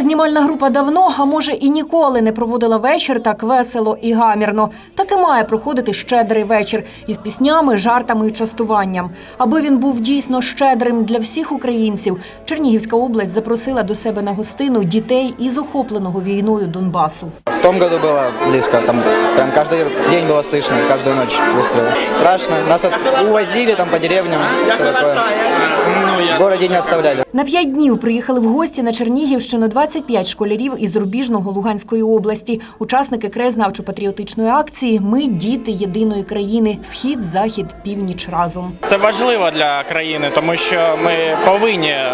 Знімальна група давно, а може і ніколи не проводила вечір так весело і гамірно. Так і має проходити щедрий вечір із піснями, жартами і частуванням. Аби він був дійсно щедрим для всіх українців, Чернігівська область запросила до себе на гостину дітей із охопленого війною Донбасу. В том году было близко, там прям каждый день было слышно, каждую ночь выстрелы. Страшно, нас от- увозили там по деревням, всё такое. В городе не оставляли. На п'ять днів приїхали в гості на Чернігівщину 25 школярів із Рубіжного Луганської області. Учасники краєзнавчо-патріотичної акції Ми діти єдиної країни. Схід, захід, північ разом. Це важливо для країни, тому що ми повинні е,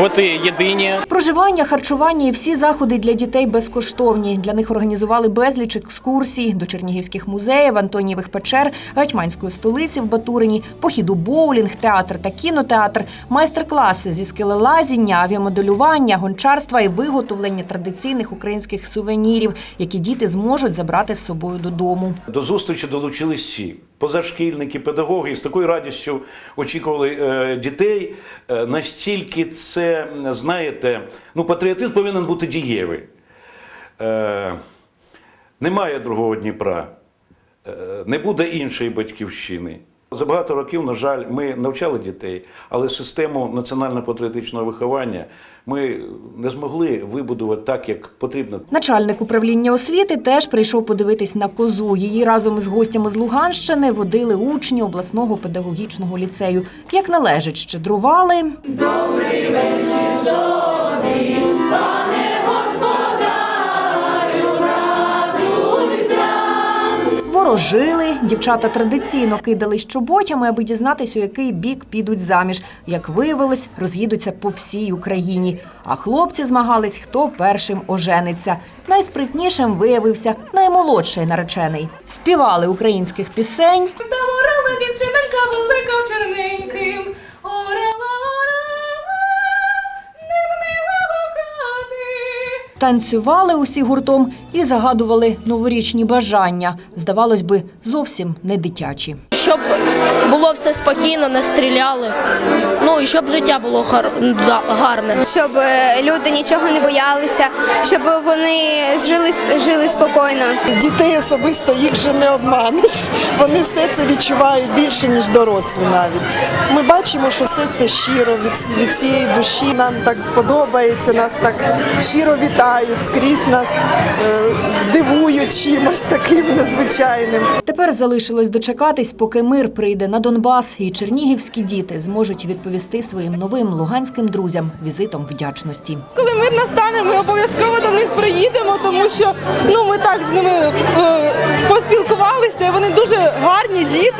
бути єдині. Проживання, харчування і всі заходи для дітей безкоштовні. Для них організували безліч екскурсій до чернігівських музеїв, Антонієвих печер, Гетьманської столиці в Батурині, похід у боулінг, театр та кінотеатр, майстер-класи зі скелелазіння, авіамоделювання, гончарства і виготовлення традиційних українських сувенірів, які діти зможуть забрати з собою додому. До зустрічі долучились всі позашкільники, педагоги з такою радістю очікували е, дітей. Е, настільки це, знаєте, ну, патріотизм повинен бути дієвий. Е, немає другого Дніпра, не буде іншої батьківщини. За багато років, на жаль, ми навчали дітей, але систему національно-патріотичного виховання ми не змогли вибудувати так, як потрібно. Начальник управління освіти теж прийшов подивитись на козу. Її разом із гостями з Луганщини водили учні обласного педагогічного ліцею. Як належить, щедрували. Ворожили. Дівчата традиційно кидались чоботями, аби дізнатись, у який бік підуть заміж. Як виявилось, роз'їдуться по всій Україні. А хлопці змагались, хто першим ожениться. Найспритнішим виявився наймолодший наречений. Співали українських пісень, Та орала дівчинка велика в чорненьким. Танцювали усі гуртом і загадували новорічні бажання. Здавалось би, зовсім не дитячі. Щоб було все спокійно, не стріляли. Ну і щоб життя було гар- да, гарне. щоб е, люди нічого не боялися, щоб вони жили, жили спокійно. Дітей особисто їх же не обманеш. Вони все це відчувають більше, ніж дорослі навіть. Ми бачимо, що все це щиро від, від цієї душі. Нам так подобається, нас так щиро вітають, скрізь нас е, дивують чимось таким незвичайним. Тепер залишилось дочекатись, поки мир прийде на Донбас, і чернігівські діти зможуть відповісти своїм новим луганським друзям візитом вдячності. Коли мир настане, ми обов'язково до них що ну ми так з ними е, поспілкувалися. Вони дуже гарні діти.